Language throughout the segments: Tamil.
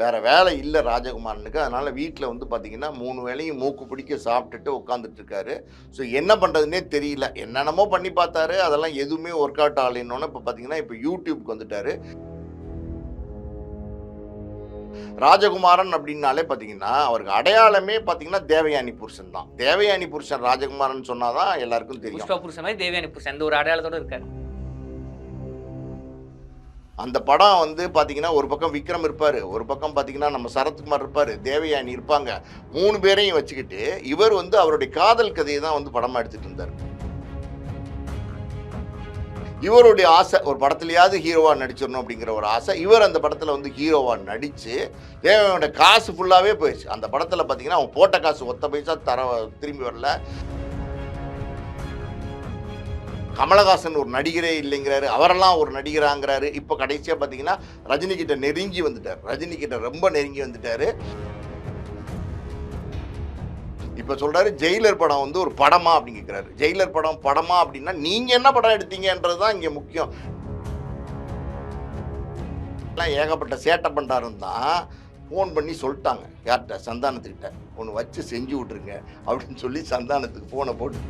வேறு வேலை இல்லை ராஜகுமாரனுக்கு. அதனால் வீட்டில் வந்து பார்த்திங்கன்னா மூணு வேலையும் மூக்கு பிடிக்க சாப்பிட்டுட்டு உட்காந்துட்ருக்காரு ஸோ என்ன பண்ணுறதுனே தெரியல. என்னென்னமோ பண்ணி பார்த்தாரு. அதெல்லாம் எதுவுமே ஒர்க் அவுட் ஆகலைன்னொன்னே இப்போ பார்த்தீங்கன்னா இப்போ யூடியூப்க்கு வந்துட்டார். ராஜகுமாரன் அப்படின்னாலே பார்த்தீங்கன்னா அவருக்கு அடையாளமே பார்த்தீங்கன்னா தேவயானி புருஷன் தான். தேவயானி புருஷன் ராஜகுமாரன் சொன்னாதான் எல்லாருக்கும் தெரியும். புருஷன் மாதிரி தேவயானி புருஷன். அந்த ஒரு அடையாளத்தோட இருக்காரு. அந்த படம் வந்து பார்த்தீங்கன்னா ஒரு பக்கம் விக்ரம் இருப்பார் ஒரு பக்கம் பார்த்தீங்கன்னா நம்ம சரத்குமார் இருப்பார் தேவயானி இருப்பாங்க. மூணு பேரையும் வச்சுக்கிட்டு இவர் வந்து அவருடைய காதல் கதையை தான் வந்து படமாக எடுத்துட்டு இருந்தார். இவருடைய ஆசை ஒரு படத்துலையாவது ஹீரோவாக நடிச்சிடணும் அப்படிங்கிற ஒரு ஆசை. இவர் அந்த படத்தில் வந்து ஹீரோவாக நடித்து தேவையோட காசு ஃபுல்லாகவே போயிடுச்சு. அந்த படத்தில் பார்த்தீங்கன்னா அவன் போட்ட காசு ஒத்த பைசா தர திரும்பி வரல. கமலஹாசன் ஒரு நடிகரே இல்லைங்கிறாரு. அவரெல்லாம் ஒரு நடிகராங்கிறாரு. இப்போ கடைசியாக பார்த்தீங்கன்னா ரஜினி கிட்ட நெருங்கி வந்துட்டார். ரஜினி கிட்ட ரொம்ப நெருங்கி வந்துட்டாரு. இப்போ சொல்கிறாரு ஜெயிலர் படம் வந்து ஒரு படமா அப்படின்னு கேட்குறாரு ஜெயிலர் படம் படமா அப்படின்னா நீங்கள் என்ன படம் எடுத்தீங்கன்றது தான் இங்கே முக்கியம். ஏகப்பட்ட சேட்டை பண்ணுறாருன்னு தான் ஃபோன் பண்ணி சொல்லிட்டாங்க. யார்கிட்ட? சந்தானத்துக்கிட்ட. ஒன்று வச்சு செஞ்சு விட்ருங்க அப்படின்னு சொல்லி சந்தானத்துக்கு ஃபோனை போட்டு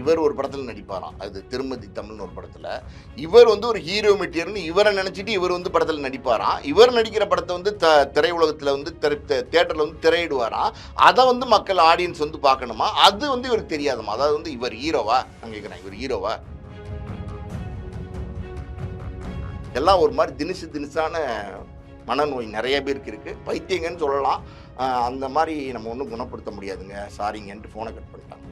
இவர் ஒரு படத்தில் நடிப்பாராம். அது திருமதி தமிழ்னு ஒரு படத்தில். இவர் வந்து ஒரு ஹீரோ மெட்டீரியல்னு இவரை நினச்சிட்டு இவர் வந்து படத்தில் நடிப்பாராம். இவர் நடிக்கிற படத்தை வந்து த திரையுலகத்தில் வந்து திரை தேட்டரில் வந்து திரையிடுவாராம். அதை வந்து மக்கள் ஆடியன்ஸ் வந்து பார்க்கணுமா? அது வந்து இவருக்கு தெரியாதுமா? அதாவது வந்து இவர் ஹீரோவா நான் கேட்குறேன் இவர் ஹீரோவா எல்லாம் ஒரு மாதிரி தினுசு தினுசான மனநோய் நிறைய பேருக்கு இருக்குது பைத்தியங்கன்னு சொல்லலாம். அந்த மாதிரி நம்ம ஒன்றும் குணப்படுத்த முடியாதுங்க. சாரிங்கன்ட்டு ஃபோனை கட் பண்ணிட்டாங்க.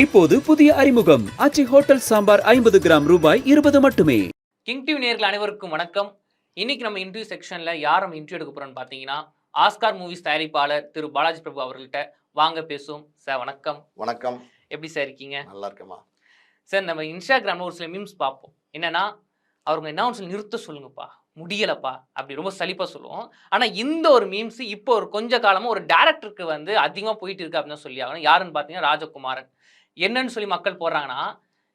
இப்போது புதிய அறிமுகம். அச்சி ஹோட்டல் சாம்பார் ஐம்பது கிராம் ரூபாய் இருபது மட்டுமே. கிங் டிவி நேயர்கள் அனைவருக்கும் வணக்கம். இன்னைக்கு நம்ம இன்டர்வியூ செக்ஷன்ல யார் நம்ம இன்டர்வியூ எடுக்க போறோம்னு பார்த்தீங்கன்னா ஆஸ்கார் மூவிஸ் தயாரிப்பாளர் திரு பாலாஜி பிரபு அவர்கள்ட்ட வாங்க பேசுவோம். சார் வணக்கம். வணக்கம். எப்படி சார் இருக்கீங்க? நல்லா இருக்கேம்மா. சார் நம்ம இன்ஸ்டாகிராமில் ஒரு சில மீம்ஸ் பார்ப்போம். என்னன்னா அவங்க என்ன சொல்லி நிறுத்த சொல்லுங்கப்பா. முடியலப்பா. அப்படி ரொம்ப சலிப்பாக சொல்லுவோம். ஆனால் இந்த ஒரு மீம்ஸ் இப்போ ஒரு கொஞ்ச காலமாக ஒரு டேரக்டருக்கு வந்து அதிகமாக போயிட்டு இருக்கு அப்படின்னு தான் சொல்லி ஆகணும். யாருன்னு பார்த்தீங்கன்னா ராஜகுமாரன். என்னன்னு சொல்லி மக்கள் போடுறாங்கன்னா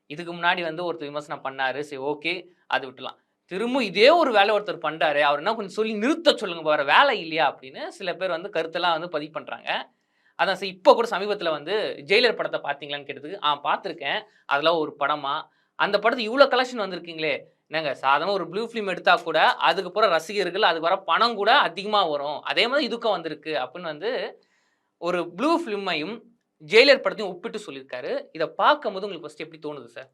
இதுக்கு முன்னாடி வந்து ஒருத்தர் விமர்சனம் பண்ணாரு சரி ஓகே அது விட்டுலாம். திரும்ப இதே ஒரு வேலை ஒருத்தர் பண்ணுறாரு அவர் என்ன கொஞ்சம் சொல்லி நிறுத்த சொல்லுங்க வேற வேலை இல்லையா அப்படின்னு சில பேர் வந்து கருத்தெல்லாம் வந்து பதிவு பண்ணுறாங்க அதான் சார் இப்போ கூட சமீபத்தில் வந்து ஜெயிலர் படத்தை பார்த்தீங்களான்னு கேட்டதுக்கு ஆ பார்த்துருக்கேன். அதெல்லாம் ஒரு படமா? அந்த படத்துக்கு இவ்வளோ கலெக்ஷன் வந்திருக்கீங்களே என்னங்க சாதாரண ஒரு ப்ளூ ஃபிலிம் எடுத்தா கூட அதுக்கு போகிற ரசிகர்கள் அதுக்கு வர பணம் கூட அதிகமாக வரும். அதே மாதிரி இதுக்கும் வந்திருக்கு அப்படின்னு வந்து ஒரு ப்ளூ ஃபிலிமையும் ஜெயிலர் படத்தையும் ஒப்பிட்டு சொல்லியிருக்காரு. இதை பார்க்கும்போது உங்களுக்கு ஃபஸ்ட் எப்படி தோணுது சார்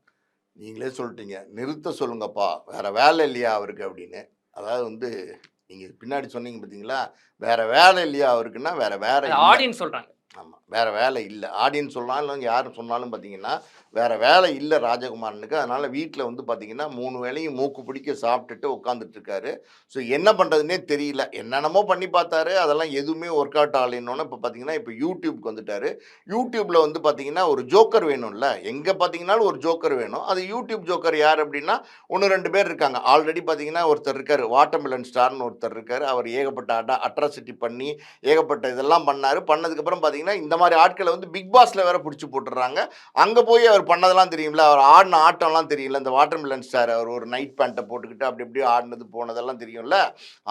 நீங்களே சொல்லிட்டீங்க. நிறுத்த சொல்லுங்கப்பா. வேற வேலை இல்லையா அவருக்கு அப்படின்னு. அதாவது வந்து நீங்க பின்னாடி சொன்னீங்க பார்த்தீங்களா வேற வேலை இல்லையா அவருக்குன்னா வேற வேற. ஆடியன்ஸ் சொல்றாங்க. ஆமாம் வேற வேலை இல்லை. ஆடியன்ஸ் சொன்னாலும் யாரும் சொன்னாலும் பார்த்தீங்கன்னா வேற வேலை இல்லை ராஜகுமாரனுக்கு. அதனால வீட்டில் வந்து பார்த்தீங்கன்னா மூணு வேலையும் மூக்கு பிடிக்க சாப்பிட்டுட்டு உட்காந்துட்டு இருக்காரு ஸோ என்ன பண்ணுறதுனே தெரியல. என்னென்னமோ பண்ணி பார்த்தாரு அதெல்லாம் எதுவுமே ஒர்க் அவுட் ஆகலைன்னொன்னே இப்போ பார்த்தீங்கன்னா இப்போ யூடியூப்க்கு வந்துட்டாரு. யூடியூப்ல வந்து பார்த்தீங்கன்னா ஒரு ஜோக்கர் வேணும்ல. எங்கே பார்த்தீங்கன்னாலும் ஒரு ஜோக்கர் வேணும். அது யூடியூப் ஜோக்கர் யார் அப்படின்னா ஒன்று ரெண்டு பேர் இருக்காங்க. ஆல்ரெடி பார்த்தீங்கன்னா ஒருத்தர் இருக்கார். வாட்டர்மெலன் ஸ்டார்னு ஒருத்தர் இருக்கார். அவர் ஏகப்பட்ட அட அட்ராசிட்டி பண்ணி ஏகப்பட்ட இதெல்லாம் பண்ணார். பண்ணதுக்கப்புறம் பார்த்தீங்கன்னா இந்த மாதிரி ஆட்களை வந்து பிக் பாஸில் வேற பிடிச்சி போட்டுடுறாங்க அங்கே போய் அவர் பண்ணதெல்லாம் தெரியும்ல அவர் ஆடின ஆட்டம்லாம் தெரியும்ல இந்த வாட்டர்மெலன் ஸ்டார் அவர் ஒரு நைட் பேண்ட்டை போட்டுக்கிட்டு அப்படி இப்படி ஆடினது போனதெல்லாம் தெரியும்ல.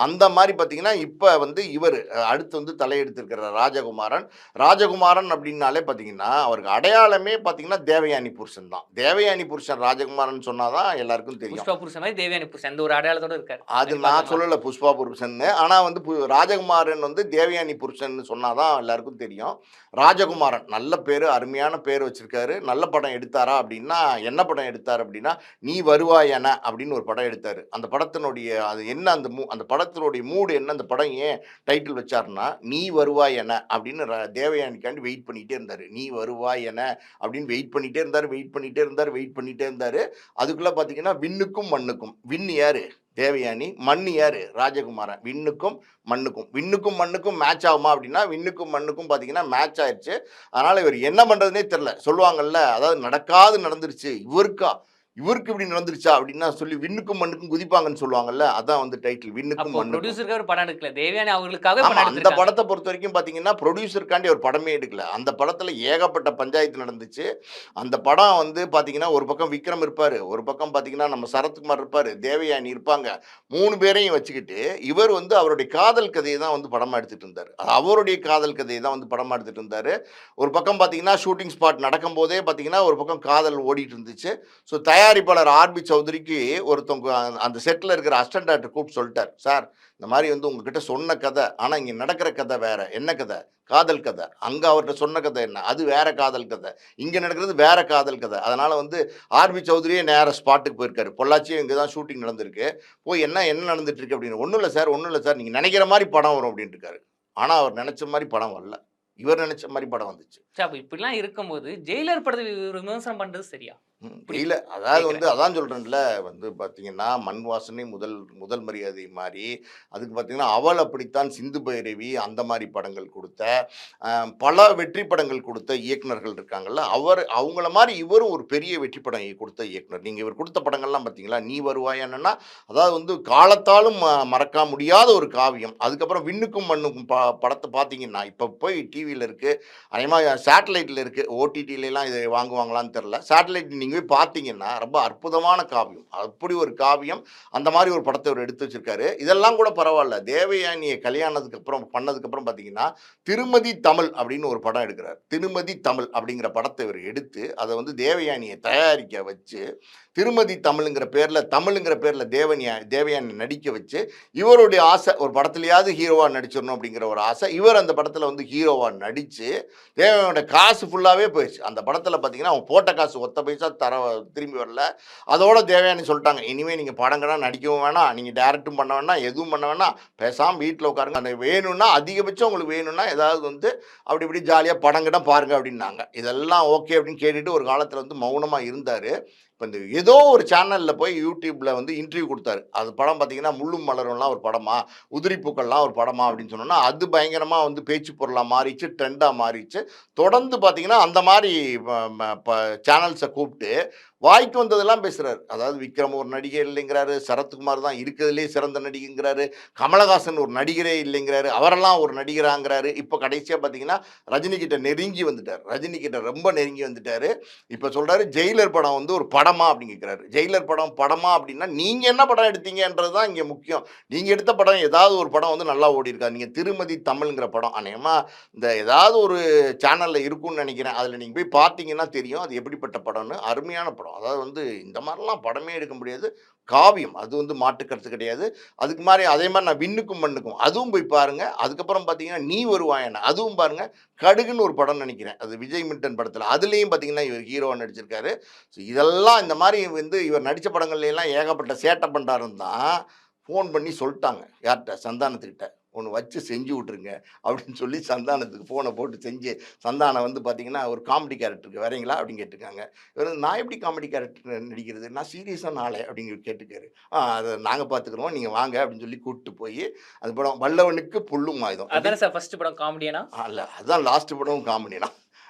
அந்த மாதிரி பார்த்தீங்கன்னா இப்போ வந்து இவர் அடுத்து வந்து தலையெடுத்திருக்கிற ராஜகுமாரன். ராஜகுமாரன் அப்படின்னாலே பார்த்தீங்கன்னா அவருக்கு அடையாளமே பார்த்தீங்கன்னா தேவயானி புருஷன் தான். தேவயானி புருஷன் ராஜகுமாரன் சொன்னாதான் எல்லாருக்கும் தெரியும். புஷ்பா புருஷன் மாதிரி தேவயானி புருஷன் அந்த ஒரு அடையாளத்தோட இருக்காரு. அது நான் சொல்லல புஷ்பா புருஷன் ஆனா வந்து ராஜகுமாரன் வந்து தேவயானி புருஷன் சொன்னாதான் எல்லாருக்கும் தெரியும். ராஜகுமாரன் நல்ல பேரு அருமையான பேர் வச்சிருக்காரு. நல்ல படம் எடுத்தாரா அப்படின்னா என்ன படம் எடுத்தார் அப்படின்னா நீ வருவாய் என அப்படின்னு ஒரு படம் எடுத்தார். அந்த படத்தினுடைய அது என்ன அந்த மூ அந்த படத்தினுடைய மூடு என்ன அந்த படம் ஏன் டைட்டில் வச்சாருன்னா நீ வருவாய் என அப்படின்னு ர- தேவயானிக்காண்டி வெயிட் பண்ணிகிட்டே இருந்தார். நீ வருவாய் என அப்படின்னு வெயிட் பண்ணிகிட்டே இருந்தார் வெயிட் பண்ணிகிட்டே இருந்தார் வெயிட் பண்ணிகிட்டே இருந்தார். அதுக்குள்ளே பார்த்தீங்கன்னா விண்ணுக்கும் மண்ணுக்கும். விண் யார்? தேவயானி மண் யார்? ராஜகுமாரன். விண்ணுக்கும் மண்ணுக்கும். விண்ணுக்கும் மண்ணுக்கும் மேட்ச் ஆகுமா அப்படின்னா விண்ணுக்கும் மண்ணுக்கும் பார்த்தீங்கன்னா மேட்ச் ஆயிடுச்சு அதனால் இவர் என்ன பண்ணுறதுனே தெரில சொல்லுவாங்கல்ல அதாவது நடக்காது நடந்துருச்சு. இவருக்கா? இவருக்கு இப்படி நடந்துருச்சா அப்படின்னா சொல்லி விண்ணுக்கும் மண்ணுக்கும் குதிப்பாங்கன்னு சொல்லுவாங்கல்ல அதான் வந்து டைட்டில் விண்ணுக்கும் அப்போ மண்ணுக்கும். ப்ரொடியூசருக்கு ஒரு படம் எடுக்கல. தேவயானி அந்த படத்தை பொறுத்த வரைக்கும் பாத்தீங்கன்னா ப்ரொடியூசருக்காண்டி ஒரு படமே எடுக்கல. அந்த படத்துல ஏகப்பட்ட பஞ்சாயத்து நடந்துச்சு. அந்த படம் வந்து பாத்தீங்கன்னா ஒரு பக்கம் விக்ரம் இருப்பாரு ஒரு பக்கம் பாத்தீங்கன்னா நம்ம சரத்குமார் இருப்பாரு தேவயானி இருப்பாங்க. மூணு பேரையும் வச்சுக்கிட்டு இவர் வந்து அவருடைய காதல் கதையை தான் வந்து படமா எடுத்துட்டு இருந்தார். அவருடைய காதல் கதையை தான் வந்து படமா எடுத்துட்டு இருந்தாரு. ஒரு பக்கம் பாத்தீங்கன்னா ஷூட்டிங் ஸ்பாட் நடக்கும் போதே பாத்தீங்கன்னா ஒரு பக்கம் காதல் ஓடிட்டு இருந்துச்சு. ஸோ தயாரிப்பாளர் ஆர்பி சௌத்ரிக்கு ஒருத்தவங்க அந்த- செட்டில் இருக்கிற அசிஸ்டன்ட் டாக்டர் கூப்பிட்டு சொல்லிட்டார். சார் இந்த மாதிரி வந்து உங்ககிட்ட சொன்ன கதை ஆனால் இங்கே நடக்கிற கதை வேற. என்ன கதை? காதல் கதை. அங்கே அவர்கிட்ட சொன்ன கதை என்ன? அது வேற காதல் கதை. இங்கே நடக்கிறது வேற காதல் கதை. அதனால் வந்து ஆர்பி சௌத்ரியே நேர ஸ்பாட்டுக்கு போயிருக்காரு. பொள்ளாச்சியும் இங்கே தான் ஷூட்டிங் நடந்திருக்கு. போய் என்ன என்ன நடந்துட்டு இருக்கு அப்படின்னு. ஒன்றும் இல்லை சார் ஒன்றும் இல்லை சார். நீங்கள் நினைக்கிற மாதிரி படம் வரும் அப்படின்ட்டு இருக்காரு. ஆனால் அவர் நினச்ச மாதிரி படம் வரல. இவர் நினைச்ச மாதிரி படம் வந்துச்சு. அப்போ இப்படிலாம் இருக்கும்போது ஜெயிலர் படத்தை விமர்சனம் பண்ணுறது சரியா? இல்ல அதாவது வந்து அதான் சொல்றேன்ல வந்து பாத்தீங்கன்னா மண் வாசனை முதல் முதல் மரியாதை மாதிரி அதுக்கு பாத்தீங்கன்னா அவள் அப்படித்தான் சிந்து பைரவி அந்த மாதிரி படங்கள் கொடுத்த பல வெற்றி படங்கள் கொடுத்த இயக்குனர்கள் இருக்காங்கல்ல அவர் அவங்கள மாதிரி இவரும் ஒரு பெரிய வெற்றி படம் கொடுத்த இயக்குனர். நீங்க இவர் கொடுத்த படங்கள்லாம் பாத்தீங்களா நீ வருவாயான்னா அதாவது வந்து காலத்தாலும் மறக்க முடியாத ஒரு காவியம். அதுக்கப்புறம் விண்ணுக்கும் மண்ணுக்கும் ப படத்தை பார்த்தீங்கன்னா இப்போ போய் டிவியில் இருக்கு அதேமாதிரி சேட்டலைட்டில் இருக்குது ஓடிடியிலலாம் இதை வாங்குவாங்களான்னு தெரில சேட்டலைட் நீங்கள் போய் பார்த்தீங்கன்னா ரொம்ப அற்புதமான காவியம். அப்படி ஒரு காவியம் அந்த மாதிரி ஒரு படத்தை அவர் எடுத்து வச்சிருக்காரு. இதெல்லாம் கூட பரவாயில்ல. தேவயானியை கல்யாணத்துக்கு அப்புறம் பண்ணதுக்கப்புறம் பார்த்தீங்கன்னா திருமதி தமிழ் அப்படின்னு ஒரு படம் எடுக்கிறார். திருமதி தமிழ் அப்படிங்கிற படத்தை இவர் எடுத்து அதை வந்து தேவயானியை தயாரிக்க வச்சு திருமதி தமிழுங்கிற பேரில் தமிழுங்கிற பேரில் தேவனியா தேவயானி நடிக்க வச்சு இவருடைய ஆசை ஒரு படத்துலையாவது ஹீரோவாக நடிச்சிடணும் அப்படிங்கிற ஒரு ஆசை இவர் அந்த படத்தில் வந்து ஹீரோவாக நடித்து தேவனோட காசு ஃபுல்லாகவே போயிடுச்சு. அந்த படத்தில் பார்த்தீங்கன்னா அவங்க போட்ட காசு ஒத்த பைசா தர திரும்பி வரல. அதோட தேவயானி சொல்லிட்டாங்க இனிமேல் நீங்கள் படங்கள்லாம் நடிக்கவும் வேணாம் நீங்கள் டேரக்டும் பண்ண வேணாம் எதுவும் பண்ண வேணாம் பேசாமல் வீட்டில் உட்காருங்க. அந்த வேணும்னா அதிகபட்சம் உங்களுக்கு வேணும்னா ஏதாவது வந்து அப்படி இப்படி ஜாலியாக படங்கிடம் பாருங்க அப்படின்னாங்க. இதெல்லாம் ஓகே அப்படின்னு கேட்டுட்டு ஒரு காலத்தில் வந்து மௌனமாக இருந்தார். இப்போ இந்த ஏதோ ஒரு சேனலில் போய் யூடியூப்பில் வந்து இன்டர்வியூ கொடுத்தாரு. அது படம் பார்த்தீங்கன்னா முள்ளும் மலரும்லாம் ஒரு படமா உதிரிப்பூக்கள்லாம் ஒரு படமா அப்படின்னு சொன்னோன்னா அது பயங்கரமாக வந்து பேச்சு பொருளாக மாறிச்சு ட்ரெண்டாக மாறிச்சு. தொடர்ந்து பார்த்தீங்கன்னா அந்த மாதிரி சேனல்ஸை கூப்பிட்டு வாய்க்கு வந்ததெல்லாம் பேசுகிறார் அதாவது விக்ரம் ஒரு நடிகர் இல்லைங்கிறாரு சரத்குமார் தான் இருக்கிறதுலே சிறந்த நடிகைங்கிறாரு கமலஹாசன் ஒரு நடிகரே இல்லைங்கிறாரு அவரெல்லாம் ஒரு நடிகராங்கிறாரு. இப்போ கடைசியாக பார்த்தீங்கன்னா ரஜினி கிட்ட நெருங்கி வந்துட்டார். ரஜினி கிட்ட ரொம்ப நெருங்கி வந்துட்டாரு. இப்போ சொல்கிறாரு ஜெயிலர் படம் வந்து ஒரு படமா? அப்படின்னு கேட்குறாரு ஜெயிலர் படம் படமா? அப்படின்னா நீங்கள் என்ன படம் எடுத்தீங்கன்றது தான் இங்கே முக்கியம். நீங்கள் எடுத்த படம் ஏதாவது ஒரு படம் வந்து நல்லா ஓடி இருக்கா நீங்கள் திருமதி தமிழ்ங்கிற படம். அநேகமாக இந்த ஏதாவது ஒரு சேனலில் இருக்கும்னு நினைக்கிறேன். அதில் நீங்கள் போய் பார்த்தீங்கன்னா தெரியும் அது எப்படிப்பட்ட படம்னு. அருமையான படம். அதாவது வந்து இந்த மாதிரிலாம் படமே எடுக்க முடியாது. காவியம் அது வந்து மாட்டுக்கிறது கிடையாது. அதுக்கு மாதிரி அதே மாதிரி நான் விண்ணுக்கும் மண்ணுக்கும். அதுவும் போய் பாருங்க. அதுக்கப்புறம் பார்த்தீங்கன்னா நீ வருவாயன அதுவும் பாருங்கள் கடுகுன்னு ஒரு படம் நினைக்கிறேன். அது விஜய் மிட்டன் படத்தில். அதுலேயும் பார்த்தீங்கன்னா இவர் ஹீரோவாக நடிச்சிருக்காரு. ஸோ இதெல்லாம் இந்த மாதிரி வந்து இவர் நடித்த படங்கள்லாம் ஏகப்பட்ட சேட்டை பண்ணுறாருன்னு தான் ஃபோன் பண்ணி சொல்லிட்டாங்க யார்கிட்ட? சந்தானத்துக்கிட்ட. ஒன்று வச்சு செஞ்சு விட்ருங்க அப்படின்னு சொல்லி சந்தானத்துக்கு ஃபோனை போட்டு செஞ்சு சந்தானம் வந்து பார்த்தீங்கன்னா ஒரு காமெடி கேரக்டருக்கு வரீங்களா? அப்படின்னு கேட்டிருக்காங்க. இவர் நான் எப்படி காமெடி கேரக்டர் நடிக்கிறது? நான் சீரியஸாக நாளே அப்படின்னு கேட்டுக்காரு ஆ அதை நாங்கள் பார்த்துக்குறோம் நீங்கள் வாங்க அப்படின்னு சொல்லி கூப்பிட்டு போய் அது படம் வல்லவனுக்கு புல்லும் ஆயுதம். அதானே சார் ஃபர்ஸ்ட் படம் காமெடியானா அல்ல அதுதான் லாஸ்ட் படம் காமெடி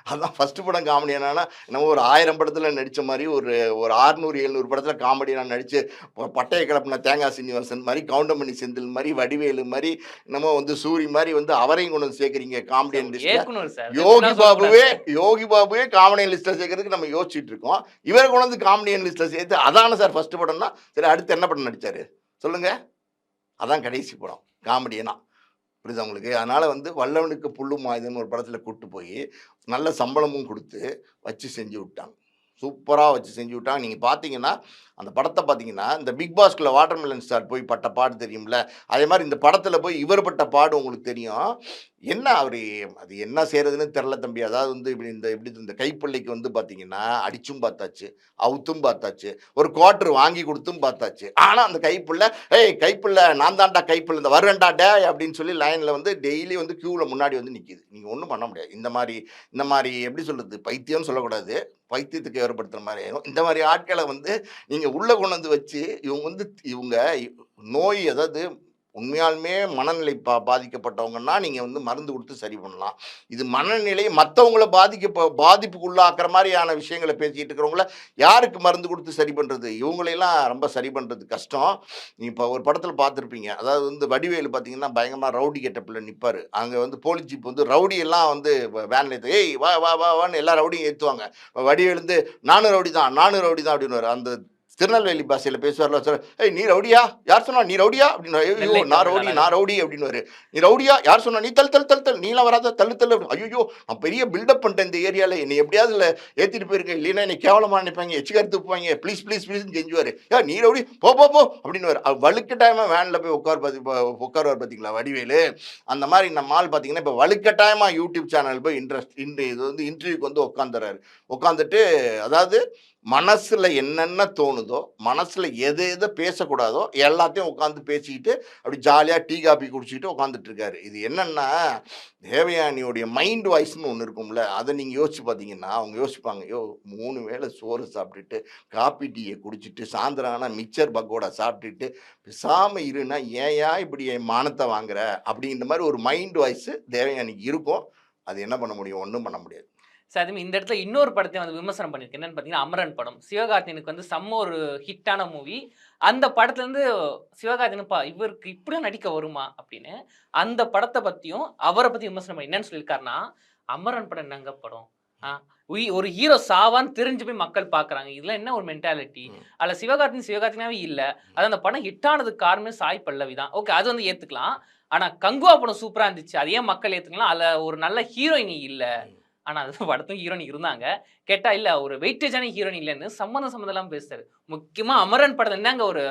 தான் அதான் ஃபர்ஸ்ட் படம் காமெடி என்னன்னா நம்ம ஒரு ஆயிரம் படத்தில் நடித்த மாதிரி ஒரு ஒரு ஆறுநூறு எழுநூறு படத்தில் காமெடி நான் நடித்து பட்டைய கிளப்பின தேங்காய் சீனிவாசன் மாதிரி கவுண்டமணி செந்தில் மாதிரி வடிவேலு மாதிரி நம்ம வந்து சூரி மாதிரி வந்து அவரையும் கொண்டு வந்து சேர்க்குறீங்க காமெடியன் சார் யோகி பாபுவே யோகி பாபுவே காமெடியன் லிஸ்ட்டில் சேர்க்கறதுக்கு நம்ம யோசிச்சுட்டு இருக்கோம். இவரை கொண்டு வந்து காமெடியன் லிஸ்ட்டில் சேர்த்து அதான சார் ஃபர்ஸ்ட் படம்னா? சரி அடுத்து என்ன படம் நடிச்சாரு? சொல்லுங்க. அதான் கடைசி படம் காமெடியனா புரியுது அவங்களுக்கு அதனால் வந்து வல்லவனுக்கு புல்லும் ஆயுதம்னு ஒரு படத்தில் கூப்பிட்டு போய் நல்ல சம்பளமும் கொடுத்து வச்சு செஞ்சு விட்டாங்க. சூப்பராக வச்சு செஞ்சு விட்டாங்க. நீங்கள் பார்த்தீங்கன்னா அந்த படத்தை பார்த்தீங்கன்னா இந்த பிக் பாஸ்குள்ள வாட்டர்மெலன் ஸ்டார் போய் பட்ட பாடு தெரியும்ல? அதே மாதிரி இந்த படத்தில் போய் இவர் பட்ட பாடு உங்களுக்கு தெரியும். என்ன அவர் அது என்ன செய்யறதுன்னு தெரில தம்பி. அதாவது வந்து இப்படி இந்த இப்படி இந்த கைப்பிள்ளைக்கு வந்து பார்த்தீங்கன்னா அடிச்சும் பார்த்தாச்சு அவுத்தும் பார்த்தாச்சு ஒரு குவார்ட்ரு வாங்கி கொடுத்தும் பார்த்தாச்சு ஆனால் அந்த கைப்புள்ள ஏய் கைப்புள்ள நான் தான்டா கைப்புள்ள இந்த வரேன்டா டே அப்படின்னு சொல்லி லைனில் வந்து டெய்லி வந்து க்யூவில் முன்னாடி வந்து நிற்கிது நீங்கள் ஒன்றும் பண்ண முடியாது. இந்த மாதிரி இந்த மாதிரி எப்படி சொல்கிறது பைத்தியம்னு சொல்லக்கூடாது. பைத்தியத்துக்கு ஏற்படுத்துகிற மாதிரி ஆகும் இந்த மாதிரி ஆட்களை வந்து நீங்கள் உள்ளே கொண்டு வந்து வச்சு இவங்க வந்து இவங்க நோய் அதாவது உண்மையாலுமே மனநிலை பா பாதிக்கப்பட்டவங்கன்னா நீங்கள் வந்து மருந்து கொடுத்து சரி பண்ணலாம். இது மனநிலை மற்றவங்கள பாதிக்க பாதிப்புக்குள்ளாக்குற மாதிரியான விஷயங்களை பேசிக்கிட்டு இருக்கிறவங்கள யாருக்கு மருந்து கொடுத்து சரி பண்ணுறது இவங்களையெல்லாம் ரொம்ப சரி பண்ணுறது கஷ்டம். இப்போ ஒரு படத்தில் பார்த்துருப்பீங்க. அதாவது வந்து வடிவேலு பார்த்தீங்கன்னா பயங்கரமாக ரவுடி கெட்டப்பில் நிற்பார் அங்கே வந்து போலீஸ் ஜீப் வந்து ரவுடி எல்லாம் வந்து வேனில் ஏற்று ஏய் வா வா வா வான்னு எல்லா ரவுடியும் ஏற்றுவாங்க வடிவேலு வந்து நானும் ரவுடி தான் நானும் ரவுடி தான் அப்படின்னு அந்த திருநெல்வேலி பாஷையில் பேசுவார்ல சொல்ல ஏய் நீ ரவுடியா? யார் சொன்னா நீ ரவுடியா? அப்படின்னு நான் ரவுடி நான் ரவுடி அப்படின்னு நீ ரவுடியா? யார் சொன்னா நீ தள்ளு தள்ளு தள்ளு தள்ளு நீலாம் வராத தள்ளு தள்ளு ஐயோ நான் பெரிய பில்டப் பண்ணிட்டேன் இந்த ஏரியாவில் என்னை எப்படியாவது இல்லை ஏற்றிட்டு போயிருக்கேன் இல்லைன்னா என்னை கேவலமாக நினைப்பாங்க. எச்சுக்காரு துப்புவாங்க. ப்ளீஸ் ப்ளீஸ் ப்ளீஸ் செஞ்சுவார் ஏ நீ ரவுடி? போ போ போ அப்படின்னு வலுக்கட்டாயமாக வேனில் போய் உட்கார் பார்த்து உட்காருவார் பார்த்தீங்களா வடிவேலு? அந்த மாதிரி நம்ம ஆள் பார்த்தீங்கன்னா இப்போ வலுக்கட்டாயமாக யூடியூப் சேனல் போய் இன்ட்ரெஸ்ட் இன்று இது வந்து இன்டர்வியூக்கு வந்து உட்காந்துறாரு. உட்காந்துட்டு அதாவது மனசில் என்னென்ன தோணுதோ மனசில் எது எதை பேசக்கூடாதோ எல்லாத்தையும் உட்காந்து பேசிக்கிட்டு அப்படி ஜாலியாக டீ காபி குடிச்சிக்கிட்டு உட்காந்துட்டு இருக்காரு. இது என்னென்னா தேவயானியோடைய மைண்ட் வாய்ஸ்னு ஒன்று இருக்கும்ல அதை நீங்கள் யோசிச்சு பார்த்தீங்கன்னா அவங்க யோசிப்பாங்க யோ மூணு வேளை சோறு சாப்பிட்டுட்டு காப்பி டீயை குடிச்சிட்டு சாயந்தரம் ஆனால் மிக்சர் பக்கோடா சாப்பிட்டுட்டு பேசாமல் இருன்னா ஏயா இப்படி என் மானத்தை வாங்குற? அப்படின்ற மாதிரி ஒரு மைண்ட் வாய்ஸு தேவயானிக்கு இருக்கும். அது என்ன பண்ண முடியும்? ஒன்றும் பண்ண முடியாது. சார் அதுமாதிரி இந்த இடத்துல இன்னொரு படத்தையும் வந்து விமர்சனம் பண்ணியிருக்கேன் என்னன்னு பார்த்தீங்கன்னா அமரன் படம். சிவகார்த்தினுக்கு வந்து செம்ம ஒரு ஹிட்டான மூவி அந்த படத்துலேருந்து சிவகார்த்தினப்பா இவருக்கு இப்படியும் நடிக்க வருமா அப்படின்னு அந்த படத்தை பற்றியும் அவரை பற்றி விமர்சனம் பண்ணி என்னன்னு சொல்லியிருக்காருன்னா அமரன் படம் என்னங்க படம்? ஒரு ஹீரோ சாவான்னு தெரிஞ்சு போய் மக்கள் பார்க்குறாங்க இதெல்லாம் என்ன ஒரு மென்டாலிட்டி ம். அதில் சிவகார்த்தின் சிவகார்த்தினாவே இல்லை. அது அந்த படம் ஹிட்டானதுக்கு காரணமே சாய் பல்லவி தான். ஓகே அது வந்து ஏற்றுக்கலாம் ஆனால் கங்குவா படம் சூப்பராக இருந்துச்சு. அது ஏன் மக்கள் ஏற்றுக்கலாம் அதில் ஒரு நல்ல ஹீரோயினி இல்லை. ஆனால் அது படத்தும் ஹீரோயின் இருந்தாங்க. கேட்டால் இல்லை ஒரு வெயிட்டேஜான ஹீரோயின் இல்லைன்னு சம்மந்தம் சம்மந்தம்லாம் பேசுறாரு. முக்கியமாக அமரன் படத்துல என்னங்க ஒரு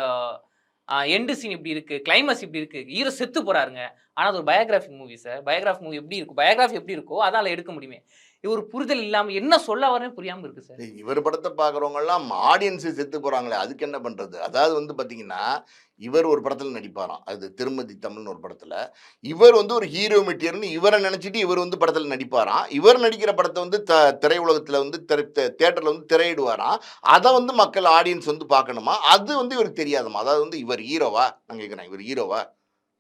எண்டு சீன் இப்படி இருக்கு கிளைமேக்ஸ் இப்படி இருக்கு ஹீரோ செத்து போறாருங்க. ஆனால் அது ஒரு biography movie sir biography movie எப்படி இருக்கும் பயோகிராஃபி எப்படி இருக்கோ அதால் எடுக்க முடியுமே. ஒரு புரிதல் இல்லாம என்ன சொல்ல வரேன்னு புரியாம இருக்கு சார். இவர் படத்தை பார்க்குறவங்க எல்லாம் ஆடியன்ஸு செத்து போகிறாங்களே அதுக்கு என்ன பண்ணுறது அதாவது வந்து பார்த்தீங்கன்னா இவர் ஒரு படத்தில் நடிப்பாராம். அது திருமதி தமிழ்னு ஒரு படத்தில். இவர் வந்து ஒரு ஹீரோ மெட்டீரியல்னு இவரை நினச்சிட்டு இவர் வந்து படத்தில் நடிப்பாராம். இவர் நடிக்கிற படத்தை வந்து த திரையுலகத்தில் வந்து திரை தேட்டரில் வந்து திரையிடுவாராம். அதை வந்து மக்கள் ஆடியன்ஸ் வந்து பார்க்கணுமா? அது வந்து இவருக்கு தெரியாதுமா? அதாவது வந்து இவர் ஹீரோவா நான் கேட்குறேன் இவர் ஹீரோவா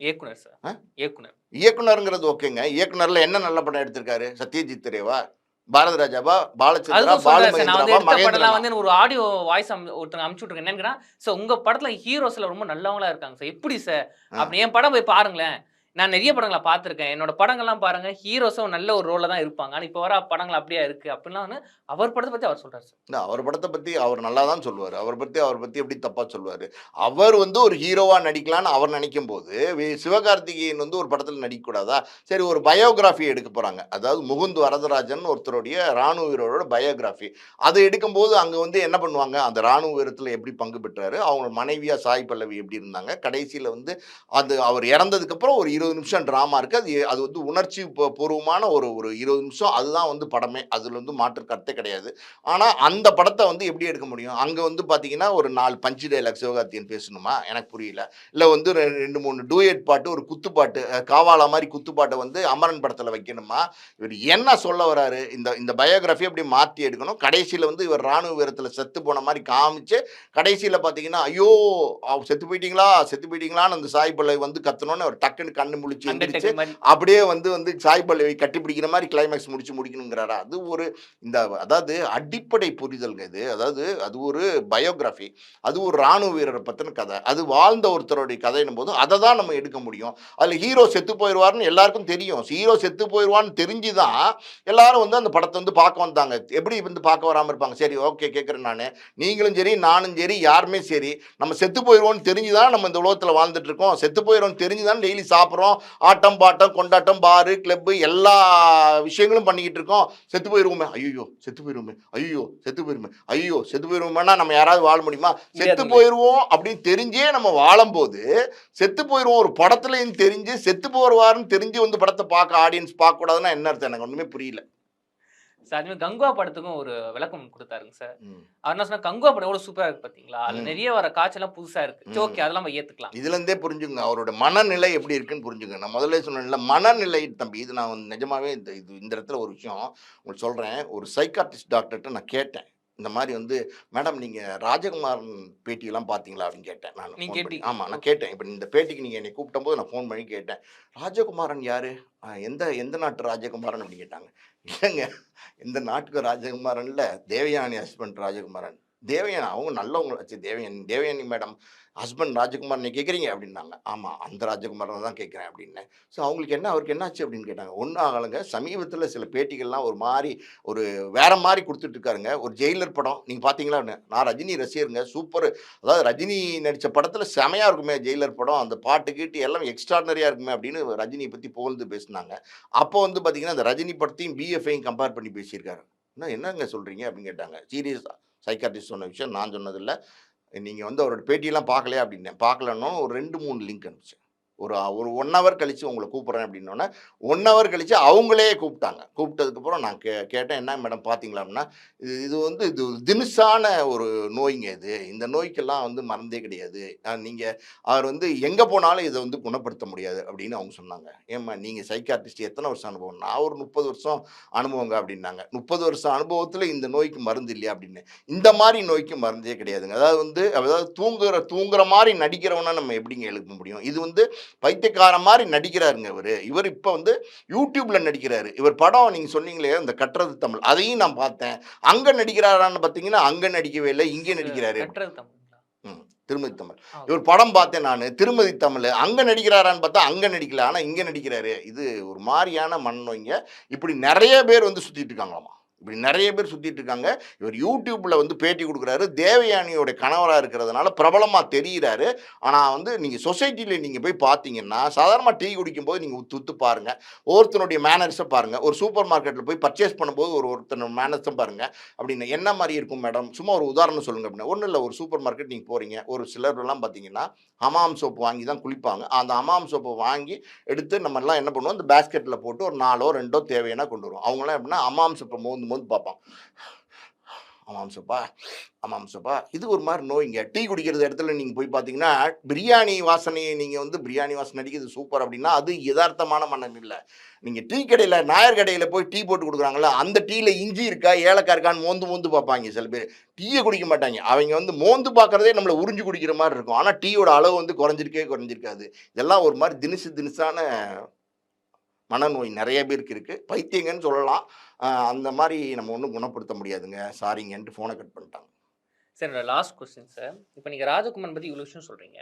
இயக்குனர்? சார். இயக்குனர். இயக்குனருங்கிறது ஓகேங்க. இயக்குனரில் என்ன நல்ல படம் எடுத்திருக்காரு? சத்யஜித் ரேவா பாரத ராஜாவா பாலச்சந்திரா நான் வந்து ஒரு ஆடியோ வாய்ஸ் ஒருத்தங்க அமுச்சு விட்டுருக்கேன் என்னன்னா சார் உங்க படத்துல ஹீரோஸ்ல ரொம்ப நல்லவங்களா இருக்காங்க சார். எப்படி சார். அப்படி என் படம் போய் பாருங்களேன். நான் நிறைய படங்களை பார்த்துருக்கேன். என்னோட படங்கள்லாம் பாருங்க ஹீரோஸும் நல்ல ஒரு ரோல தான் இருப்பாங்க. ஆனால் இப்போ வர படங்கள் அப்படியா இருக்கு அப்படிலாம் வந்து அவர் படத்தை பற்றி அவர் சொல்றாரு சார் அவர் படத்தை பற்றி அவர் நல்லா தான் சொல்லுவார். அவர் பற்றி அவர் பற்றி எப்படி தப்பாக சொல்லுவார். அவர் வந்து ஒரு ஹீரோவாக நடிக்கலான்னு அவர் நினைக்கும் போது சிவகார்த்திகேயன் வந்து ஒரு படத்தில் நடிக்கக்கூடாதா? சரி ஒரு பயோகிராஃபி எடுக்க போகிறாங்க அதாவது முகுந்த் வரதராஜன் ஒருத்தருடைய ராணுவ வீரரோட பயோகிராஃபி அதை எடுக்கும்போது அங்கே வந்து என்ன பண்ணுவாங்க? அந்த ராணுவ வீரத்தில் எப்படி பங்கு பெற்றாரு? அவங்க மனைவியாக சாய் பல்லவி எப்படி இருந்தாங்க? கடைசியில் வந்து அது அவர் இறந்ததுக்கப்புறம் ஒரு இருபது நிமிஷம் ட்ராமா இருக்குது அது அது வந்து உணர்ச்சி பூர்வமான ஒரு ஒரு இருபது நிமிஷம். அதுதான் வந்து படமே. அதில் வந்து மாற்று கருத்தே கிடையாது. ஆனால் அந்த படத்தை வந்து எப்படி எடுக்க முடியும்? அங்கே வந்து பார்த்தீங்கன்னா ஒரு நாலு பஞ்சு டைலாக் சிவகார்த்தியன் பேசணுமா? எனக்கு புரியல. இல்லை வந்து ரெ- ரெண்டு மூணு டூயட் பாட்டு ஒரு குத்துப்பாட்டு காவாலா மாதிரி குத்துப்பாட்டை வந்து அமரன் படத்தில் வைக்கணுமா? இவர் என்ன சொல்ல வராரு? இந்த இந்த பயோகிராஃபி அப்படி மாற்றி எடுக்கணும்? கடைசியில் வந்து இவர் ராணுவ வீரத்தில் செத்து போன மாதிரி காமிச்சு கடைசியில் பார்த்தீங்கன்னா ஐயோ செத்து போயிட்டீங்களா? செத்து போயிட்டீங்களான்னு அந்த சாய் பிள்ளை வந்து கத்தணும்னு அவர் டக்குன்னு கண்ணு எந்திரிச்சு அண்டர்டேக்கர் மாதிரி. அப்படியே வந்து வந்து சாய் பல்லவி கட்டி பிடிக்கிற மாதிரி கிளைமேக்ஸ் முடிச்சு முடிக்கணுங்கிறாரா? அது ஒரு இந்த அதாவது அடிப்படை புரிதல்ங்க இது. அதாவது அது ஒரு பயோகிராஃபி அது ஒரு ராணுவ வீரரை பற்றின கதை. அது வாழ்ந்த ஒருத்தருடைய கதைன்னும் போது அதை தான் நம்ம எடுக்க முடியும். அதில் ஹீரோ செத்து போயிடுவார்னு எல்லாருக்கும் தெரியும். ஹீரோ செத்து போயிடுவான்னு தெரிஞ்சு தான் எல்லாரும் வந்து அந்த படத்தை வந்து பார்க்க வந்தாங்க. எப்படி வந்து பார்க்க வராமல் இருப்பாங்க? சரி ஓகே கேட்குறேன் நான். நீங்களும் சரி நானும் சரி யாருமே சரி. நம்ம செத்து போயிடுவோம்னு தெரிஞ்சு தான் நம்ம இந்த உலகத்தில் வாழ்ந்துட்டு இருக்கோம். செத்து போயிடுவோம்னு தெரிஞ்சு தான் டெய்லி சாப்பிட்றோம். ஆட்டம் பாட்டம் கொண்டாட்டம் பாரு கிளப்பு எல்லா விஷயங்களும் பண்ணிக்கிட்டு இருக்கோம். செத்து போயிருவோமே. ஐயோ செத்து போயிருவோமே. ஐயோ செத்து போயிருமே. ஐயோ செத்து போயிருவோம்னா நம்ம யாராவது வாழ முடியுமா? செத்து. போயிருவோம் அப்படின்னு தெரிஞ்சே நம்ம வாழும்போது செத்து போயிருவோம் ஒரு படத்துலயும் தெரிஞ்சு செத்து போடுவாருன்னு தெரிஞ்சு வந்து படத்தை பார்க்க ஆடியன்ஸ் பார்க்க கூடாதுன்னா என்ன அர்த்தம்? எனக்கு ஒண்ணுமே புரியல. சார் அதுமாதிரி கங்குவா படத்துக்கும் ஒரு விளக்கம் கொடுத்தாருங்க சார். அவர் என்ன சொன்னா கங்குவா படம் எவ்வளவு சூப்பரா இருக்கு பாத்தீங்களா அதுல ம். நிறைய வர காட்செல்லாம் புதுசா இருக்கு. ஓகே அதெல்லாம் நம்ம ஏத்துக்கலாம். இதுல இருந்தே புரிஞ்சுங்க அவரோட மனநிலை எப்படி இருக்குன்னு புரிஞ்சுங்க நான் முதல்ல சொன்னேன்ல மனநிலை தம்பி இது நான் நிஜமாவே இந்த இது இந்த இடத்துல ஒரு விஷயம் உங்களுக்கு சொல்றேன். ஒரு சைக்காட்டிஸ்ட் டாக்டர்கிட்ட நான் கேட்டேன். இந்த மாதிரி வந்து மேடம் நீங்கள் ராஜகுமாரன் பேட்டியெல்லாம் பார்த்தீங்களா? அப்படின்னு கேட்டேன் நான். ஆமாம் நான் கேட்டேன். இப்போ இந்த பேட்டிக்கு நீங்கள் என்னை கூப்பிட்ட போது நான் ஃபோன் பண்ணி கேட்டேன். ராஜகுமாரன் யாரு? எந்த எந்த நாட்டு ராஜகுமாரன்? அப்படின்னு கேட்டாங்க. இல்லைங்க. இந்த நாட்டுக்கு ராஜகுமாரன் தேவயானி ஹஸ்பண்ட் ராஜகுமாரன். தேவயானி அவங்க நல்லவங்க வச்சு தேவயானி தேவயானி மேடம் ஹஸ்பண்ட் ராஜகுமார் நீ கேட்குறீங்க அப்படின்னாங்க. ஆமாம் அந்த ராஜகுமார் தான் கேட்குறேன் அப்படின்னு. ஸோ அவங்களுக்கு என்ன அவருக்கு என்னாச்சு அப்படின்னு கேட்டாங்க. ஒன்றும் ஆகலைங்க சமீபத்தில் சில பேட்டிகள்லாம் ஒரு மாதிரி ஒரு வேற மாதிரி கொடுத்துட்டு இருக்காருங்க ஒரு ஜெயிலர் படம் நீங்கள் பார்த்தீங்களா நான் ரஜினி ரசிகருங்க சூப்பர் அதாவது ரஜினி நடித்த படத்தில் செமையாக இருக்குமே ஜெயிலர் படம் அந்த பாட்டு கீட்டு எல்லாம் எக்ஸ்ட்ராடனரியாக இருக்குமே அப்படின்னு ரஜினியை பற்றி புகழ்ந்து பேசினாங்க. அப்போ வந்து பார்த்தீங்கன்னா அந்த ரஜினி படத்தையும் பிஎஃப்ஐயும் கம்பேர் பண்ணி பேசியிருக்காரு. என்ன என்னங்க சொல்கிறீங்க அப்படின்னு கேட்டாங்க. சீரியஸாக சைக்காட்டிஸ்ட் சொன்ன விஷயம் நான் சொன்னதில்லை. நீங்கள் வந்து அவரோட பேட்டியெல்லாம் பார்க்கலையா அப்படின்னேன். பார்க்கலன்னு ஒரு ரெண்டு மூணு லிங்க் அனுப்பிச்சேன். ஒரு ஒரு ஒன் ஹவர் கழித்து உங்களை கூப்பிட்றேன் அப்படின்னோடனே ஒன் ஹவர் கழித்து அவங்களே கூப்பிட்டாங்க. கூப்பிட்டதுக்கப்புறம் நான் கே கேட்டேன் என்ன மேடம் பார்த்தீங்களாம்னா அப்படின்னா இது இது வந்து இது தினுசான ஒரு நோய்ங்க இது. இந்த நோய்க்கெல்லாம் வந்து மறந்தே கிடையாது. நீங்கள் அவர் வந்து எங்கே போனாலும் இதை வந்து குணப்படுத்த முடியாது அப்படின்னு அவங்க சொன்னாங்க. ஏம்மா நீங்கள் சைக்காட்ரிஸ்ட் எத்தனை வருஷம் அனுபவம்? நான் ஒரு முப்பது வருஷம் அனுபவங்க அப்படின்னாங்க. முப்பது வருஷம் அனுபவத்தில் இந்த நோய்க்கு மருந்து இல்லையா அப்படின்னு. இந்த மாதிரி நோய்க்கு மருந்தே கிடையாதுங்க. அதாவது வந்து அதாவது தூங்குற தூங்குற மாதிரி நடிக்கிறவனா நம்ம எப்படிங்க எழுப்ப முடியும்? இது வந்து பைத்தியக்கார மாதிரி நடிக்கிறாருங்க இவர். இவர் இப்போ வந்து யூடியூப்ல நடிக்கிறாரு. இவர் படம் நீங்கள் சொன்னீங்களே இந்த கட்டுறது தமிழ். அதையும் நான் பார்த்தேன். அங்கே நடிக்கிறாரான்னு பார்த்தீங்கன்னா அங்கே நடிக்கவே இல்லை இங்கே நடிக்கிறாரு. திருமதி தமிழ். இவர் படம் பார்த்தேன் நான். திருமதி தமிழ். அங்கே நடிக்கிறாரான்னு பார்த்தா அங்கே நடிக்கல. ஆனால் இங்கே நடிக்கிறாரு. இது ஒரு மாதிரியான மண்ணோங்க இப்படி நிறைய பேர் வந்து சுற்றிட்டு இருக்காங்களாமா? இப்படி நிறைய பேர் சுற்றிட்டு இருக்காங்க. இவர் யூடியூப்பில் வந்து பேட்டி கொடுக்குறாரு. தேவயானியோட கணவராக இருக்கிறதுனால பிரபலமாக தெரிகிறாரு ஆனால் வந்து நீங்கள் சொசைட்டியில் நீங்கள் போய் பார்த்தீங்கன்னா சாதாரணமாக டீ குடிக்கும்போது நீங்கள் உத்து உத்து பாருங்கள் ஒருத்தனுடைய மேனர்ஸை பாருங்கள் ஒரு சூப்பர் மார்க்கெட்டில் போய் பர்ச்சேஸ் பண்ணும்போது ஒரு ஒருத்தனோட மேனர்ஸும் பாருங்கள் அப்படின்னு என்ன மாதிரி இருக்கும் மேடம் சும்மா ஒரு உதாரணம் சொல்லுங்கள் அப்படின்னா ஒன்றும் இல்லை. ஒரு சூப்பர் மார்க்கெட் நீங்கள் போகிறீங்க ஒரு சிலர்லாம் பார்த்தீங்கன்னா ஹமாம் சோப்பு வாங்கி தான் குளிப்பாங்க. அந்த ஹமாம் சோப்பை வாங்கி எடுத்து நம்மலாம் என்ன பண்ணுவோம்? இந்த பேஸ்கெட்டில் போட்டு ஒரு நாலோ ரெண்டோ தேவையான கொண்டு வருவோம். அவங்களாம் எப்படின்னா ஹமாம் சோப்பை மோந்து மோந்து பார்ப்பான். ஆமாம் சோப்பா ஆமாம் சோப்பா. இது ஒரு மாதிரி நோய்ங்க. டீ குடிக்கிறது இடத்துல நீங்கள் போய் பார்த்தீங்கன்னா பிரியாணி வாசனையை நீங்கள் வந்து பிரியாணி வாசனை அடிக்கிறது சூப்பர் அப்படின்னா அது யதார்த்தமான மனம் இல்லை. நீங்கள் டீ கடையில் நாயர் கடையில் போய் டீ போட்டு கொடுக்குறாங்களா அந்த டீயில் இஞ்சி இருக்கா ஏலக்காய் இருக்கான்னு மோந்து மோந்து பார்ப்பாங்க சில பேர். டீயை குடிக்க மாட்டாங்க. அவங்க வந்து மோந்து பார்க்குறதே நம்மளை உறிஞ்சு குடிக்கிற மாதிரி இருக்கும். ஆனால் டீயோட அளவு வந்து குறைஞ்சிருக்கே குறைஞ்சிருக்காது. இதெல்லாம் ஒரு மாதிரி தினுசு தினுசான மனநோய் நிறைய பேருக்கு இருக்குது பைத்தியங்கன்னு சொல்லலாம். அந்த மாதிரி நம்ம ஒன்றும் குணப்படுத்த முடியாதுங்க. சாரிங்கன்ட்டு ஃபோனை கட் பண்ணிட்டாங்க. சார் என்னோட லாஸ்ட் கொஸ்டின் சார் இப்போ நீங்கள் ராஜகுமார் பற்றி இவ்வளோ விஷயம் சொல்கிறீங்க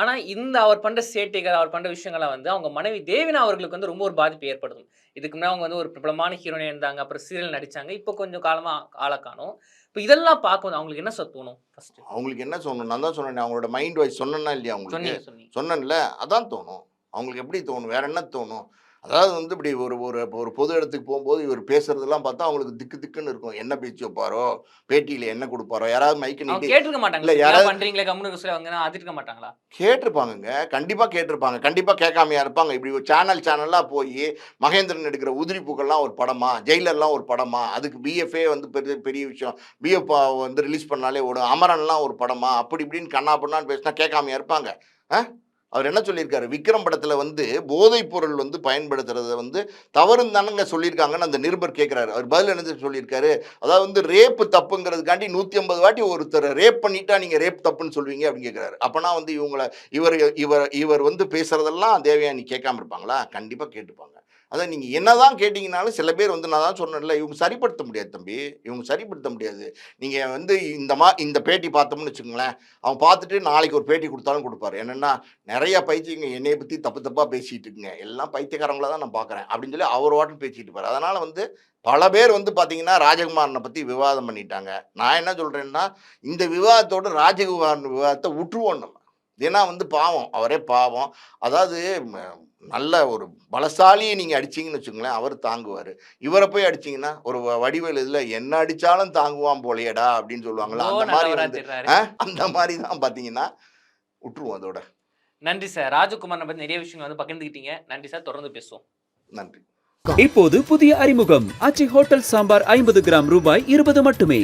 ஆனால் இந்த அவர் பண்ணுற சேட்டைகள் அவர் பண்ணுற விஷயங்களை வந்து அவங்க மனைவி தேவினா அவர்களுக்கு வந்து ரொம்ப ஒரு பாதிப்பு ஏற்படுத்தும். இதுக்கு முன்னாடி அவங்க வந்து ஒரு பிரபலமான ஹீரோயின் இருந்தாங்க. அப்புறம் சீரியல் நடிச்சாங்க. இப்போ கொஞ்சம் காலமாக ஆளை காணும். இப்போ இதெல்லாம் பார்க்கும்போது அவங்களுக்கு என்ன சார் தோணும் ஃபர்ஸ்ட் அவங்களுக்கு என்ன சொன்னோம் நான் தான் சொன்னேன் அவங்களோட மைண்ட் வாய்ஸ் சொன்னேன்னா இல்லையா அவங்களுக்கு? சொன்னேன்ல அதான் தோணும். அவங்களுக்கு எப்படி தோணும்? வேற என்ன தோணும்? அதாவது வந்து இப்படி ஒரு ஒரு ஒரு பொது இடத்துக்கு போகும்போது இவர் பேசுறதெல்லாம் பார்த்தா அவங்களுக்கு திக்கு திக்குன்னு இருக்கும். என்ன பேச்சு வைப்பாரோ பேட்டியில என்ன கொடுப்பாரோ யாராவது மைக்கு நீட்டி கேட்டிருக்க மாட்டாங்க. இல்ல, யாராவது பண்றீங்களே சொல்லி அவங்க அதிர்க்க மாட்டாங்களா? கேட்டிருப்பாங்கங்க. கண்டிப்பா கேட்டிருப்பாங்க. கண்டிப்பா கேட்காமையா இருப்பாங்க. இப்படி ஒரு சேனல் சேனலா போய் மகேந்திரன் எடுக்கிற உதிரி பூக்கள்லாம் ஒரு படமா ஜெயிலர்லாம் ஒரு படமா அதுக்கு பிஎஃப்ஏ வந்து பெரிய பெரிய விஷயம். பிஎஃப் வந்து ரிலீஸ் பண்ணாலே ஓடும். அமரன்லாம் ஒரு படமா அப்படி இப்படின்னு கண்ணா பண்ணான்னு பேசினா கேட்காமையா இருப்பாங்க. ஆ? அவர் என்ன சொல்லியிருக்காரு? விக்ரம் படத்தில் வந்து போதைப் பொருள் வந்து பயன்படுத்துறத வந்து தவறுன்னு தானங்க சொல்லியிருக்காங்கன்னு அந்த நிருபர் கேட்குறாரு அவர் பதில் என்ன சொல்லியிருக்காரு? அதாவது வந்து ரேப்பு தப்புங்கிறதுக்காண்டி நூற்றி ஐம்பது வாட்டி ஒருத்தர் ரேப் பண்ணிட்டா நீங்கள் ரேப் தப்புன்னு சொல்வீங்க அப்படின்னு கேட்குறாரு அப்போனா வந்து இவங்களை இவர் இவர் இவர் வந்து பேசுறதெல்லாம் தேவையானி கேட்காம இருப்பாங்களா? கண்டிப்பாக கேட்டுப்பாங்க. அதான் நீங்கள் என்னதான் கேட்டிங்கனாலும் சில பேர் வந்து நான் தான் சொன்னேன்ல இவங்க சரிப்படுத்த முடியாது தம்பி. இவங்க சரிப்படுத்த முடியாது. நீங்கள் வந்து இந்த மா இந்த பேட்டி பார்த்தோம்னு வச்சுக்கோங்களேன் அவன் பார்த்துட்டு நாளைக்கு ஒரு பேட்டி கொடுத்தாலும் கொடுப்பாரு. என்னென்னா நிறைய பைத்தியங்க என்னையை பற்றி தப்பு தப்பாக பேசிகிட்டு இருக்குங்க. எல்லாம் பைத்தியக்காரங்கள தான் நான் பார்க்குறேன் அப்படின்னு சொல்லி அவர் வாட்டும் பேசிட்டு இருப்பார். அதனால் வந்து பல பேர் வந்து பார்த்தீங்கன்னா ராஜகுமாரனை பற்றி விவாதம் பண்ணிட்டாங்க. நான் என்ன சொல்கிறேன்னா இந்த விவாதத்தோட ராஜகுமாரன் விவாதத்தை விட்டுருவோம் நம்ம. ஏன்னா வந்து பாவம். அவரே பாவம். அதாவது நல்ல ஒரு பலசாலியை நீங்கள் அடிச்சீங்கன்னு வச்சுங்களேன் அவர் தாங்குவார். இவரை போய் அடிச்சீங்கன்னா ஒரு வடிவேல் இதில் என்ன அடித்தாலும் தாங்குவான் போலையடா அப்படின்னு சொல்லுவாங்கல்ல ரொம்ப அந்த மாதிரி வந்து? அந்த மாதிரி தான் பார்த்தீங்கன்னா விட்டுருவோம் அதோட. நன்றி சார். ராஜகுமார் பத்தி நிறைய விஷயங்கள் வந்து பகிர்ந்துக்கிட்டீங்க நன்றி சார். தொடர்ந்து பேசுவோம். நன்றி. இப்போது புதிய அறிமுகம். ஆச்சி ஹோட்டல் சாம்பார் ஐம்பது கிராம் ரூபாய் இருபது மட்டுமே.